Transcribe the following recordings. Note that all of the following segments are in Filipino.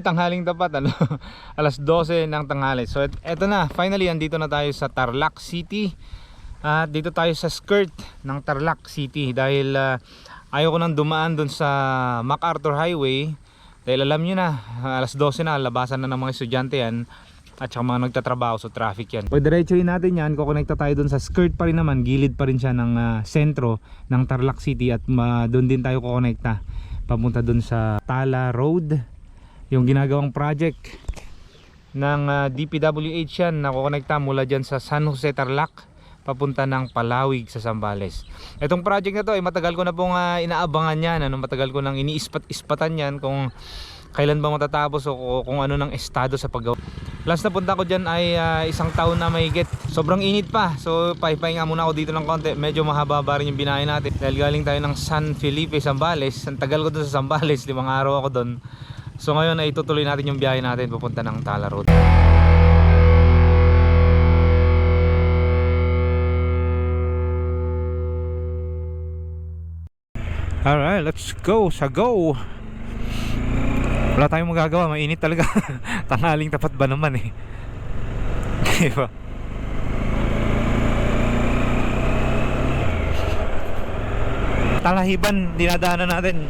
Tanghaling tapat, ano? alas 12 ng tanghali. So, et- eto na, finally, andito na tayo sa Tarlac City. At dito tayo sa skirt ng Tarlac City dahil ah, ayaw ko nang dumaan dun sa MacArthur Highway. Dahil alam nyo na, alas 12 na, labasan na ng mga estudyante yan. At saka mga nagtatrabaho sa traffic yan. Pag diretsuhin natin yan, kukonekta tayo dun sa skirt pa rin naman. Gilid pa rin siya ng ah, sentro ng Tarlac City at ma- dun din tayo kukonekta. Papunta dun sa Tala Road yung ginagawang project ng ah, DPWH yan nakokonekta mula dyan sa San Jose Tarlac papunta ng Palawig sa Zambales. Itong project na to ay matagal ko na pong ah, inaabangan yan. Ano, matagal ko nang iniispat-ispatan yan kung kailan ba matatapos o kung ano ng estado sa paggawa. Last na punta ko dyan ay ah, isang taon na mahigit sobrang init pa. So pahipahinga muna ako dito ng konti. Medyo mahaba rin yung binahe natin. Dahil galing tayo ng San Felipe Zambales. Ang tagal ko dun sa Zambales. Limang araw ako dun So ngayon ay tutuloy natin yung biyahe natin papunta ng Tala Road. Alright, let's go sa go. Wala tayong magagawa, mainit talaga. Tanghaling tapat ba naman eh. Diba? Talahiban, dinadaanan natin.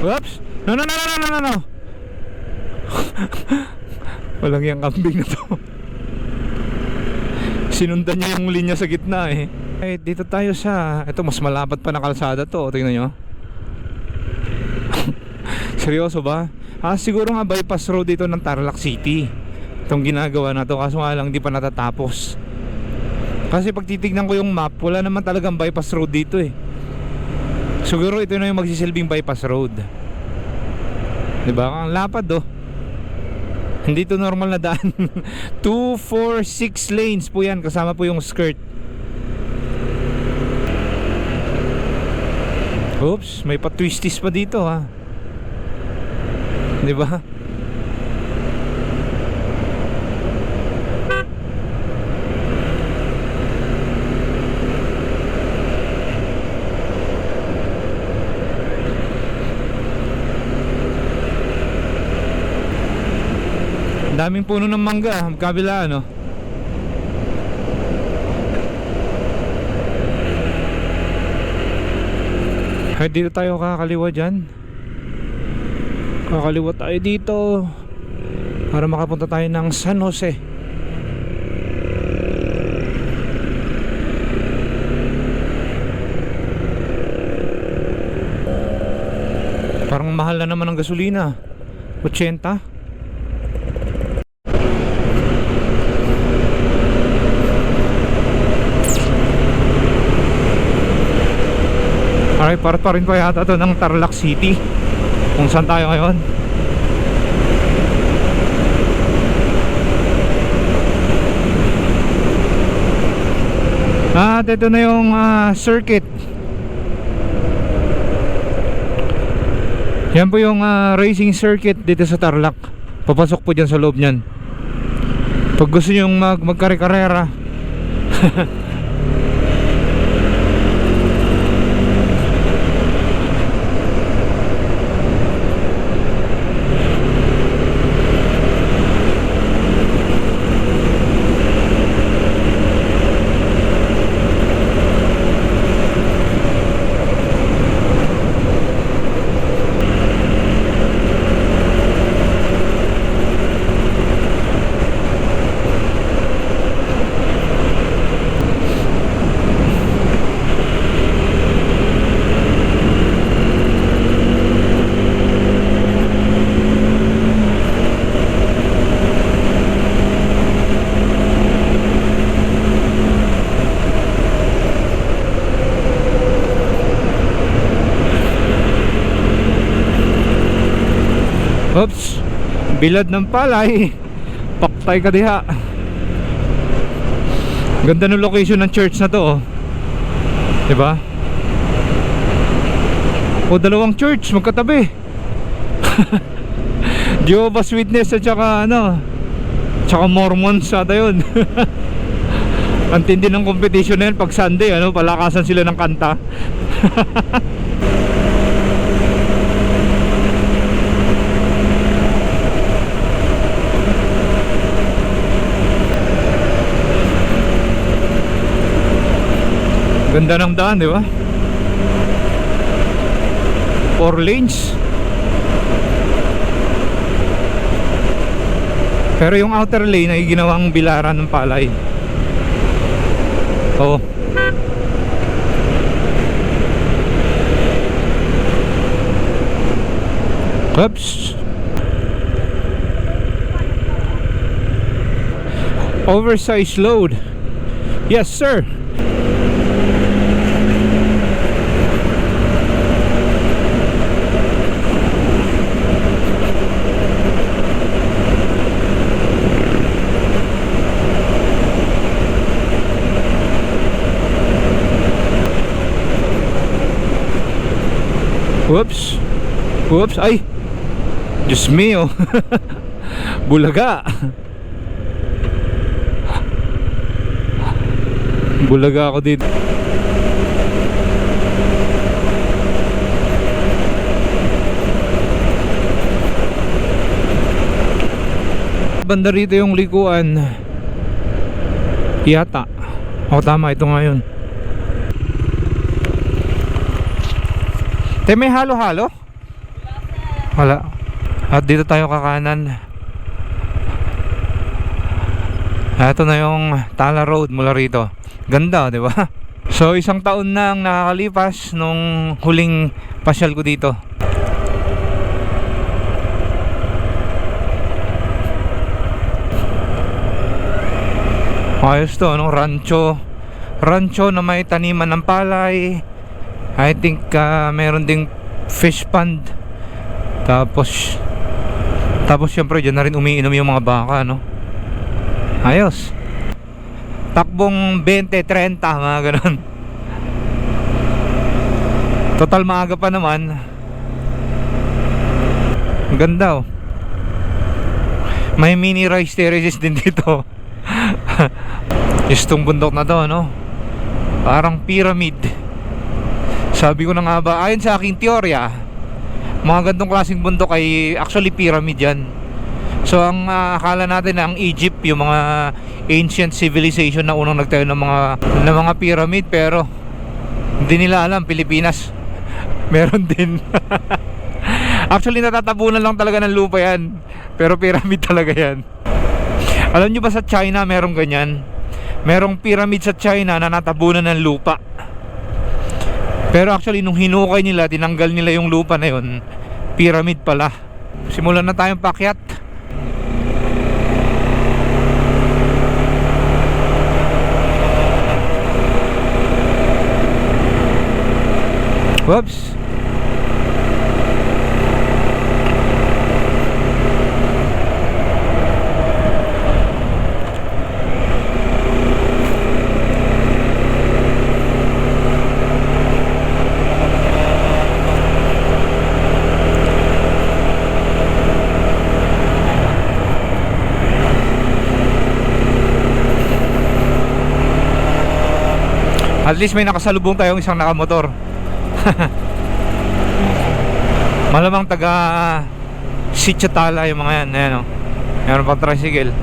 Whoops! No, no, no, no, no, no, no, no! Walang yung kambing na to. Sinundan niya yung linya sa gitna eh. Eh, dito tayo sa... Ito, mas malapad pa na kalsada to. Tingnan nyo. Seryoso ba? Ah, siguro nga bypass road dito ng Tarlac City. Itong ginagawa na to. Kaso nga lang, di pa natatapos. Kasi pag titignan ko yung map, wala naman talagang bypass road dito eh. Siguro ito na yung magsisilbing bypass road. 'Di ba? Ang lapad oh. Hindi to normal na daan. 2, 4, 6 lanes po 'yan kasama po yung skirt. Oops, may pa-twisties pa dito ha. 'Di ba? Daming puno ng mangga, kabila ano. Ay, dito tayo kakaliwa dyan. Kakaliwa tayo dito. Para makapunta tayo ng San Jose. Parang mahal na naman ang gasolina. 80? Alright, part pa rin pa yata to ng Tarlac City. Kung saan tayo ngayon. At ito na yung ah, circuit. Yan po yung ah, racing circuit dito sa Tarlac. Papasok po dyan sa loob nyan Pag gusto nyo mag magkare-karera Oops Bilad ng palay Paktay ka diha Ganda ng location ng church na to oh. Diba? O dalawang church magkatabi Jehovah's Witness at saka ano Tsaka Mormons ata yun. Ang tindi ng competition na yun pag Sunday, ano, palakasan sila ng kanta. Ganda ng daan, di ba? Four lanes. Pero yung outer lane ay ginawang bilaran ng palay. Oo. Oops. Oversized load. Yes, sir. Whoops. Whoops. Ay. Diyos mio. Bulaga. Bulaga ako dito. Banda rito yung likuan. Yata. O tama, ito nga Te, may halo-halo? Wala. At dito tayo kakanan. Ito na yung Tala Road mula rito. Ganda, di ba? So, isang taon na ang nakakalipas nung huling pasyal ko dito. Ayos to, no? Rancho. Rancho na may taniman ng palay. I think uh, meron ding fish pond. Tapos tapos syempre dyan na rin umiinom yung mga baka no. Ayos. Takbong 20, 30 mga ganun. Total maaga pa naman. Ganda oh. May mini rice terraces din dito. Istong bundok na to no. Parang pyramid. Sabi ko na nga ba, ayon sa aking teorya, mga gantong klaseng bundok ay actually pyramid yan. So ang ah, akala natin na ang Egypt, yung mga ancient civilization na unang nagtayo ng mga ng mga pyramid pero hindi nila alam Pilipinas. Meron din. actually natatabunan lang talaga ng lupa yan. Pero pyramid talaga yan. Alam nyo ba sa China merong ganyan? Merong pyramid sa China na natabunan ng lupa. Pero actually nung hinukay nila, tinanggal nila yung lupa na yun, pyramid pala. Simulan na tayong pakyat. Whoops. At least may nakasalubong tayong isang nakamotor. Malamang taga Sitio Tala yung mga yan. Ayan o. Meron pang tricycle.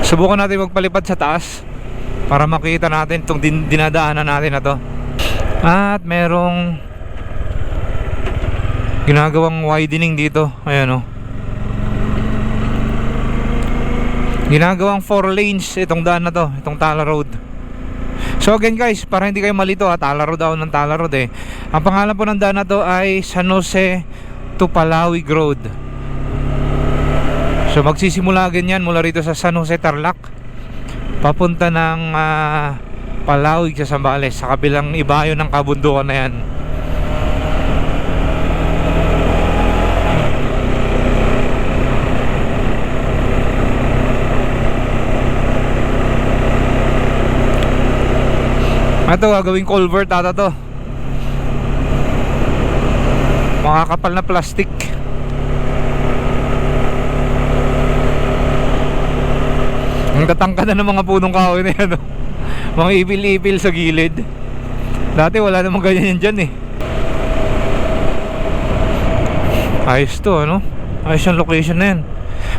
Subukan natin magpalipad sa taas para makita natin itong din dinadaanan natin na to. At merong ginagawang widening dito. Ayan o. Ginagawang 4 lanes itong daan na to, itong Tala Road. So again guys, para hindi kayo malito ha, Tala Road daw ng Tala Road eh. Ang pangalan po ng daan na to ay San Jose to Palawig Road. So magsisimula ganyan mula rito sa San Jose Tarlac papunta ng ah, Palawig sa Zambales sa kabilang ibayo ng kabundukan na yan. Ano Ito gagawing culvert ata to. Mga kapal na plastic. Ang tatangka na ng mga punong kahoy na yan oh. Mga ipil-ipil sa gilid. Dati wala namang ganyan yan dyan eh. Ayos to ano? Ayos yung location na yan.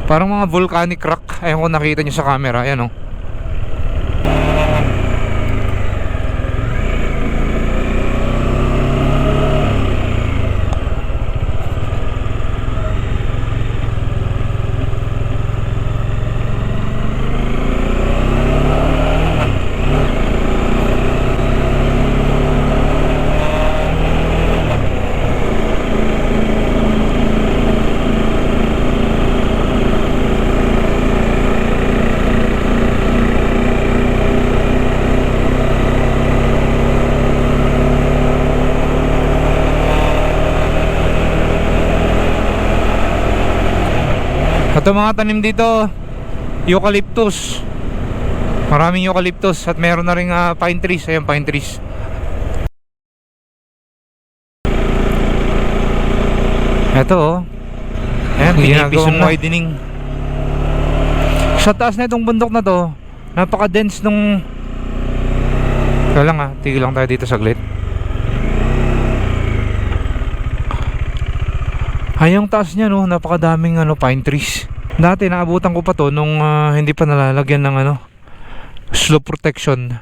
Parang mga volcanic rock. Ayun ko nakita nyo sa camera. Ayan o oh. Ang mga tanim dito, eucalyptus. Maraming eucalyptus at meron na rin ah, pine trees. Ayan, pine trees. Ito oh. Ayan, ginagawang widening. Sa taas na itong bundok na to, napaka-dense nung... Kaya lang ah, tigil lang tayo dito saglit. Ay, yung taas niya no, napakadaming ano, pine trees. Dati naabutan ko pa to nung ah, hindi pa nalalagyan ng ano, slope protection.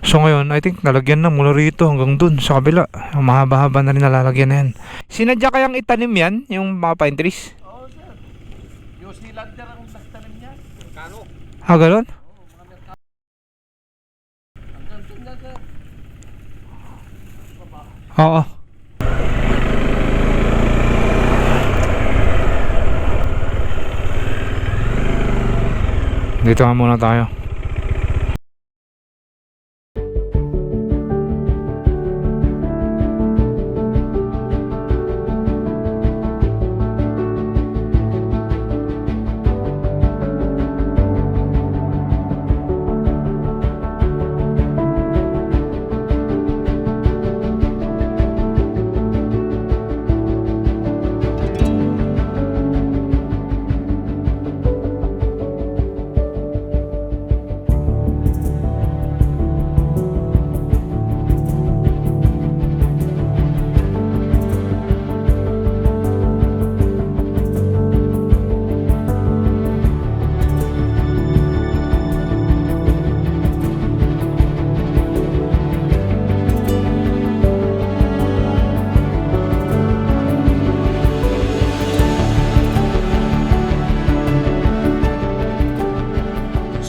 So ngayon, I think nalagyan na mula rito hanggang dun sa kabila. Ang mahaba-haba na rin nalalagyan na yan. Sinadya kayang itanim yan, yung mga pine trees? Oo, sir. Yung Sealander ang nagtanim niya. Kano? Ah, galon? Hanggang doon na, sir. Oo. Dito nga muna tayo.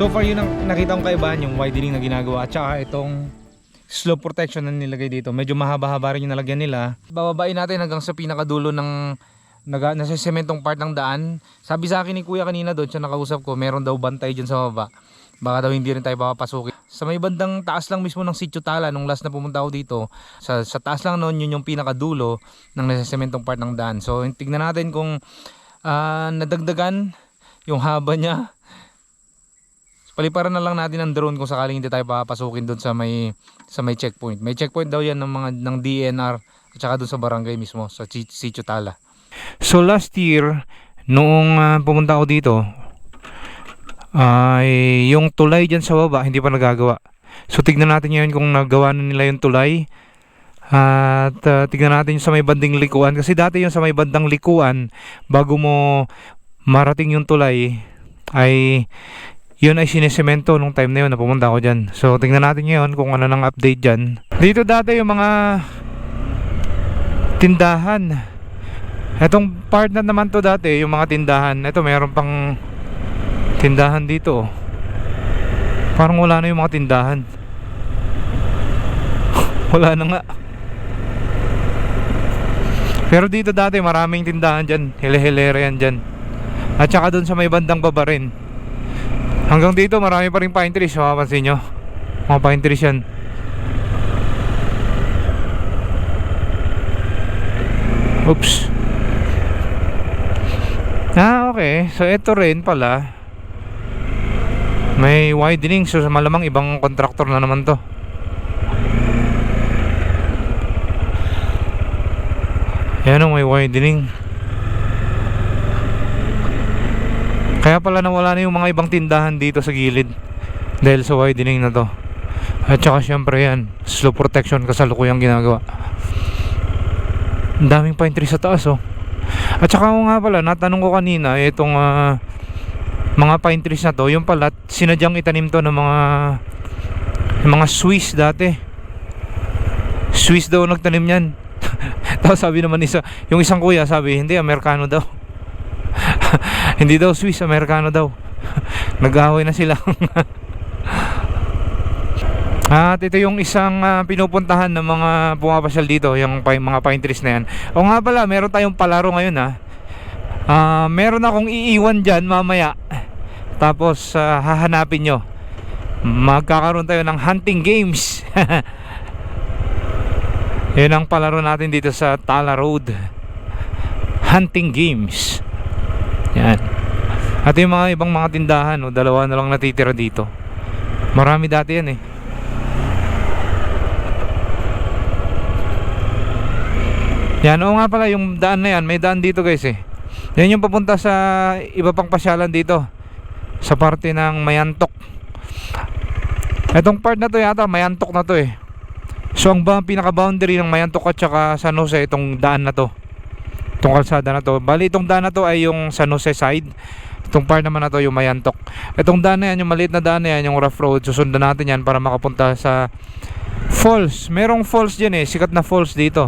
So far yun ang nakita kong kaibahan yung widening na ginagawa at saka itong slope protection na nilagay dito. Medyo mahaba-haba rin yung nalagyan nila. Bababain natin hanggang sa pinakadulo ng naga, nasa sementong part ng daan. Sabi sa akin ni kuya kanina doon, siya nakausap ko, meron daw bantay dyan sa baba. Baka daw hindi rin tayo papapasukin. Sa may bandang taas lang mismo ng Sitio Tala, nung last na pumunta ako dito, sa, sa taas lang noon, yun yung pinakadulo ng nasa sementong part ng daan. So tignan natin kung ah, nadagdagan yung haba niya paliparan na lang natin ng drone kung sakaling hindi tayo papasukin doon sa may sa may checkpoint. May checkpoint daw 'yan ng mga ng DNR at saka doon sa barangay mismo sa Sitio Tala. So last year noong ah, pumunta ako dito ay yung tulay diyan sa baba hindi pa nagagawa. So tignan natin ngayon kung nagawa na nila yung tulay. At ah, tignan natin yung sa may banding likuan kasi dati yung sa may bandang likuan bago mo marating yung tulay ay yun ay sinesemento nung time na yun na pumunta ako dyan. So, tingnan natin ngayon kung ano nang update dyan. Dito dati yung mga tindahan. Etong part na naman to dati, yung mga tindahan. Ito, mayroon pang tindahan dito. oh. Parang wala na yung mga tindahan. wala na nga. Pero dito dati maraming tindahan dyan. Hele-helera yan dyan. At saka dun sa may bandang baba rin. Hanggang dito marami pa rin pine trees Mapapansin nyo. Mga pine trees yan. Oops. Ah okay. So ito rin pala. May widening. So malamang ibang contractor na naman to. Yan o may widening Kaya pala nawala na yung mga ibang tindahan dito sa gilid dahil sa widening na to. At saka syempre yan, slow protection kasalukuyang ginagawa. Ang daming pine trees sa taas oh. At saka nga pala, natanong ko kanina, itong ah, mga pine trees na to, yung pala, sinadyang itanim to ng mga mga Swiss dati. Swiss daw nagtanim yan. Tapos sabi naman isa, yung isang kuya sabi, hindi, Amerikano daw. hindi daw Swiss, Amerikano daw. Nag-away na sila. At ito yung isang ah, pinupuntahan ng mga pumapasyal dito, yung pa- mga pine trees na yan. O nga pala, meron tayong palaro ngayon ha. Ah, meron akong iiwan dyan mamaya. Tapos ah, hahanapin nyo. Magkakaroon tayo ng hunting games. Yan ang palaro natin dito sa Tala Road. Hunting games. Yan. At yung mga ibang mga tindahan, no, dalawa na lang natitira dito. Marami dati yan eh. Yan, oo nga pala, yung daan na yan, may daan dito guys eh. Yan yung papunta sa iba pang pasyalan dito. Sa parte ng Mayantok. Etong part na to yata, Mayantok na to eh. So ang ba, pinaka-boundary ng Mayantok at saka San Jose, itong daan na to. Itong kalsada na to. Bali, itong daan na to ay yung San Jose side. Itong part naman na to yung Mayantok. Itong daan na yan, yung maliit na daan na yan, yung rough road, susundan natin yan para makapunta sa falls. Merong falls dyan eh, sikat na falls dito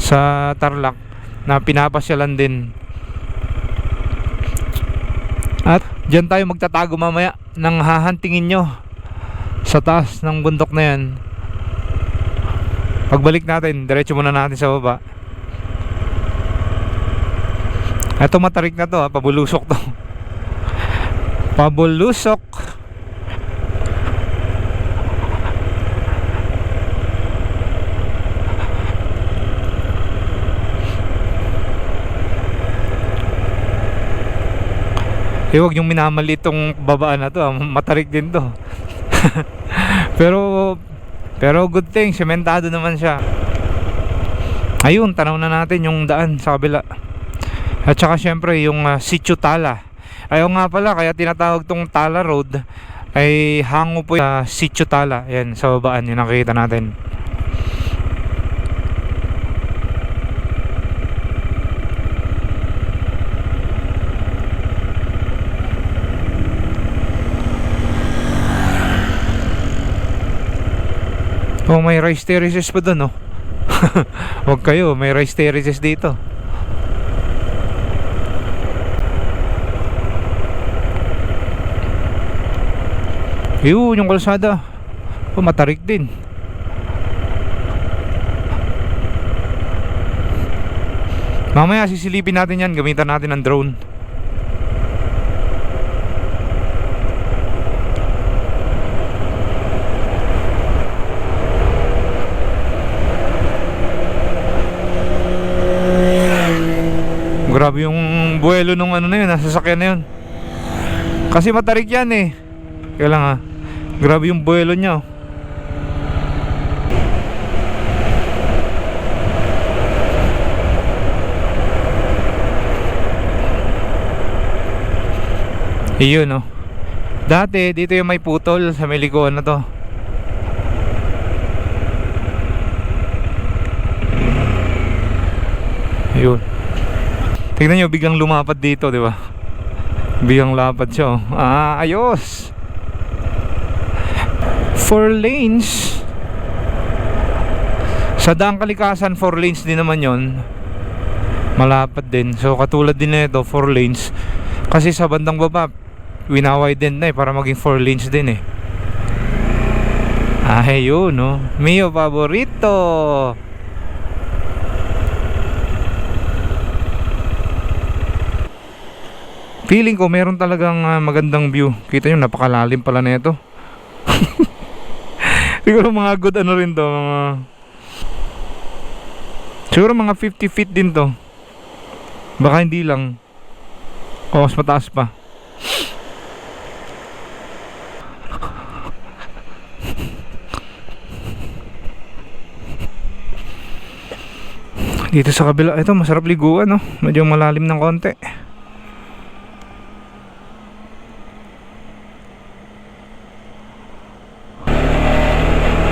sa Tarlac na pinapasyalan din. At dyan tayo magtatago mamaya nang hahantingin nyo sa taas ng bundok na yan. Pagbalik natin, diretso muna natin sa baba. Ito matarik na to ha, pabulusok to. Pabulusok. Eh, huwag yung minamali itong babaan na to. ah. Matarik din to. pero, pero good thing, sementado naman siya. Ayun, tanaw na natin yung daan sa kabila. At saka syempre yung uh, Sitio Tala. Ayaw nga pala, kaya tinatawag tong Tala Road ay hango po sa Sitio Tala. Yan, sa babaan yung nakikita natin. Oh, may rice terraces pa doon, oh. Huwag kayo, may rice terraces dito. Yun, yung kalsada. Oh, matarik din. Mamaya sisilipin natin yan, gamitan natin ng drone. Grabe yung buwelo nung ano na yun, nasa sasakyan na yun. Kasi matarik yan eh. Kaya lang ah. Grabe yung buwelo niya. Iyon oh. Dati dito yung may putol sa may na to. Ayun. Tignan nyo, biglang lumapad dito, di ba? Biglang lapad siya. oh. Ah, ayos! Four lanes. Sa daang kalikasan, four lanes din naman yon. Malapad din. So, katulad din na ito, four lanes. Kasi sa bandang baba, winawiden na eh, para maging four lanes din eh. Ah, yun, no? Mio favorito! Feeling ko meron talagang ah, magandang view. Kita nyo, napakalalim pala na ito. Siguro mga good ano rin to, mga... Siguro mga 50 feet din to. Baka hindi lang. O, mas mataas pa. Dito sa kabila, ito masarap liguan no. Medyo malalim ng konti.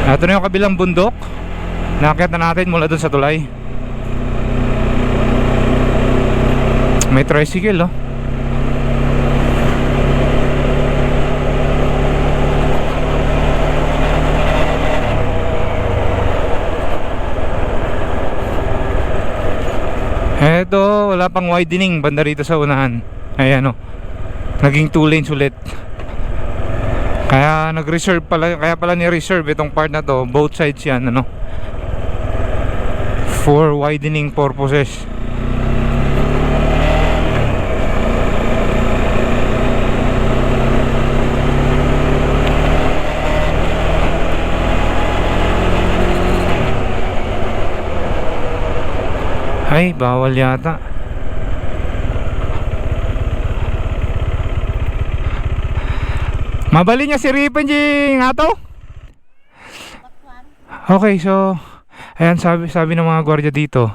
Ito na yung kabilang bundok. Nakakit na natin mula dun sa tulay. May tricycle, oh. Eto, wala pang widening banda rito sa unahan. Ayan, oh. Naging two lanes ulit. Kaya nag-reserve pala, kaya pala ni-reserve itong part na to, both sides yan, ano. For widening purposes. Ay, bawal yata. Mabali niya si Ripen Jing ato? Okay, so ayan sabi sabi ng mga gwardiya dito.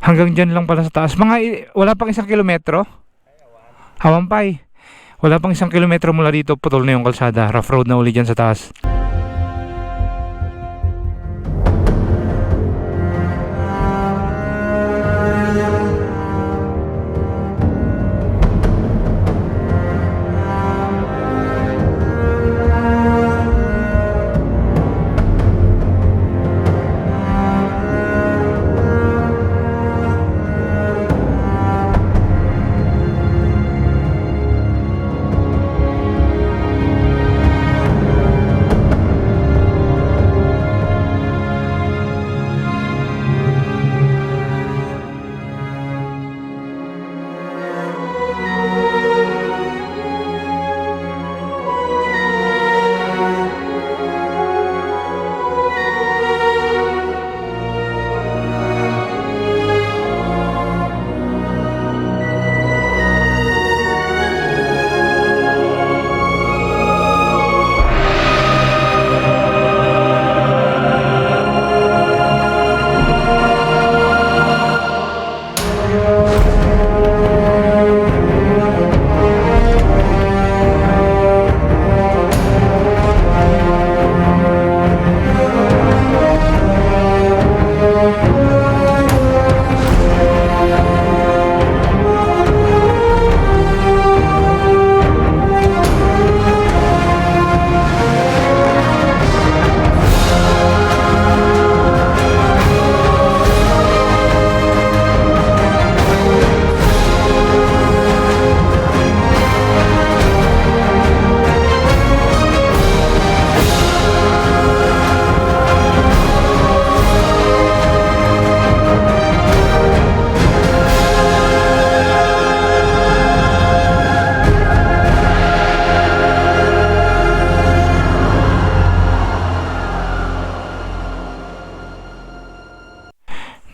Hanggang diyan lang pala sa taas. Mga wala pang isang kilometro. Hawampay. Wala pang isang kilometro mula dito, putol na yung kalsada. Rough road na uli dyan sa taas.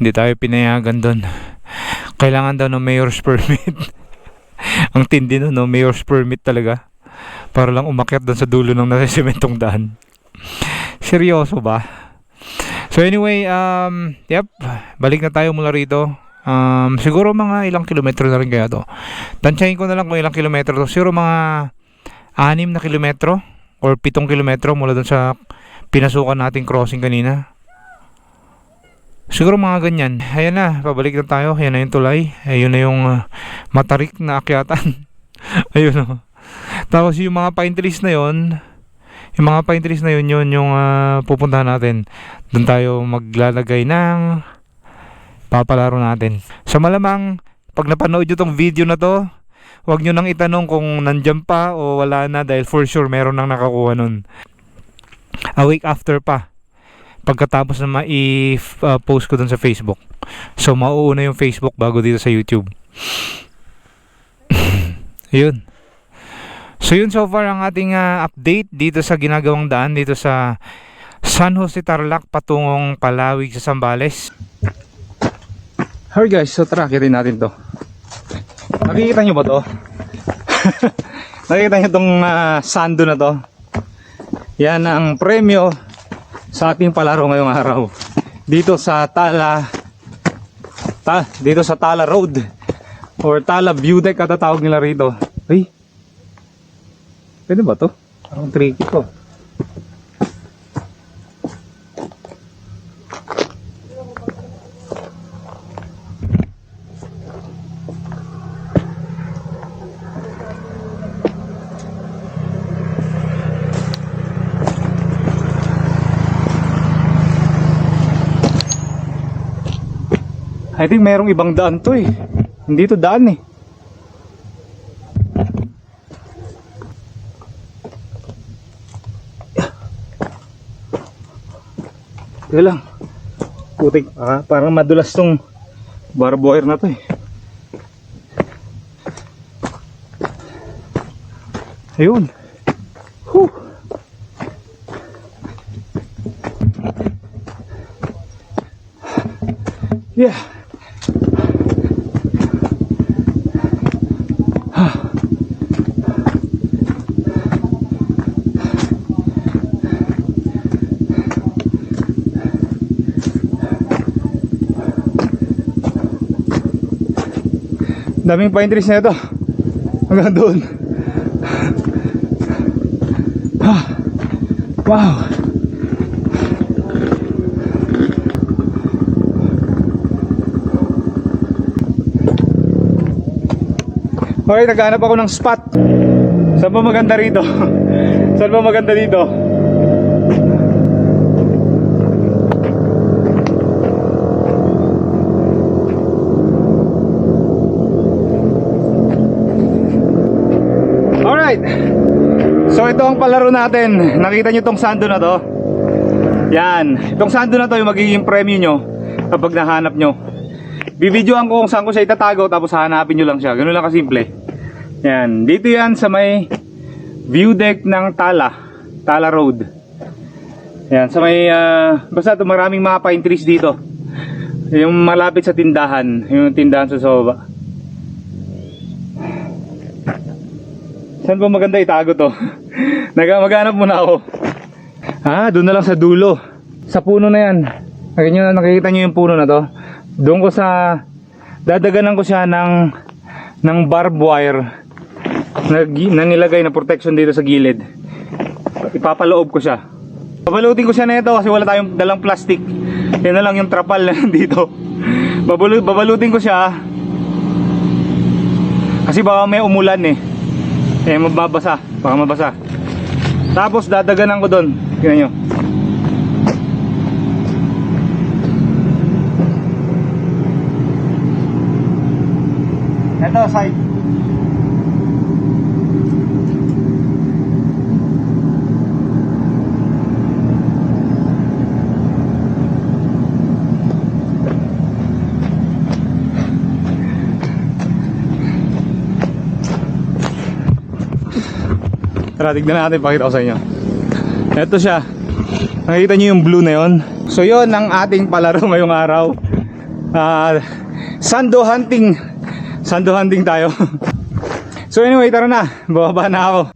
Hindi tayo pinayagan doon. Kailangan daw ng mayor's permit. Ang tindi no, no, mayor's permit talaga. Para lang umakyat doon sa dulo ng nasisementong daan. Seryoso ba? So anyway, um, yep, balik na tayo mula rito. Um, siguro mga ilang kilometro na rin kaya to. Tansyahin ko na lang kung ilang kilometro to. Siguro mga anim na kilometro or pitong kilometro mula doon sa pinasukan nating crossing kanina. Siguro mga ganyan. Ayan na, pabalik na tayo. Ayan na yung tulay. Ayun na yung uh, matarik na akyatan. Ayun o. Tapos yung mga pine trees na yon yung mga pine trees na yun, yun yung uh, pupuntahan natin. Doon tayo maglalagay ng papalaro natin. Sa malamang, pag napanood nyo tong video na to, huwag nyo nang itanong kung nandyan pa o wala na dahil for sure meron nang nakakuha nun. A week after pa pagkatapos na ma-post ko dun sa Facebook. So, mauuna yung Facebook bago dito sa YouTube. Ayun. So, yun so far ang ating ah, update dito sa ginagawang daan dito sa San Jose Tarlac patungong Palawig sa Sambales. Alright guys, so tara, kitin natin to. Nakikita nyo ba to? Nakikita nyo tong ah, sando na to? Yan ang premyo sa ating palaro ngayong araw. Dito sa Tala ta, dito sa Tala Road or Tala View Deck katatawag nila rito. Ay pwede ba to? parang tricky to I think merong ibang daan to eh. Hindi to daan eh. Teka lang. Putik, ah, parang madulas tong barbed wire na to eh. Ayun. Whew. Yeah. Daming pine trees na ito. Hanggang doon. Ah. Wow. Okay, naghanap ako ng spot. Saan ba maganda rito? Saan ba maganda dito? Alright. So ito ang palaro natin. Nakita nyo tong sando na to? Yan. Itong sando na to yung magiging premyo nyo kapag nahanap nyo. Bibidyoan ko kung saan ko siya itatago tapos hahanapin nyo lang siya. Ganun lang kasimple. Yan. Dito yan sa may view deck ng Tala. Tala Road. Yan. Sa may, ah, basta ito maraming mga pine trees dito. Yung malapit sa tindahan. Yung tindahan sa soba. Saan ba maganda itago to? Naga maghanap muna ako. Ah, doon na lang sa dulo. Sa puno na yan. Nakikita nyo, nakikita nyo yung puno na to. Doon ko sa dadaganan ko siya ng ng barbed wire na, na nilagay na protection dito sa gilid. Ipapaloob ko siya. Babalutin ko siya nito kasi wala tayong dalang plastic. Yan na lang yung trapal na dito. Babalu babalutin ko siya kasi baka may umulan eh. Eh mababasa, baka mabasa. Tapos dadaganan ko doon. Tingnan nyo. Ito, side. Tara, tignan natin, pakita ko sa inyo. Ito siya. Nakikita nyo yung blue na yon. So yon ang ating palaro ngayong araw. Ah, sando hunting. Sando hunting tayo. so anyway, tara na. Bababa na ako.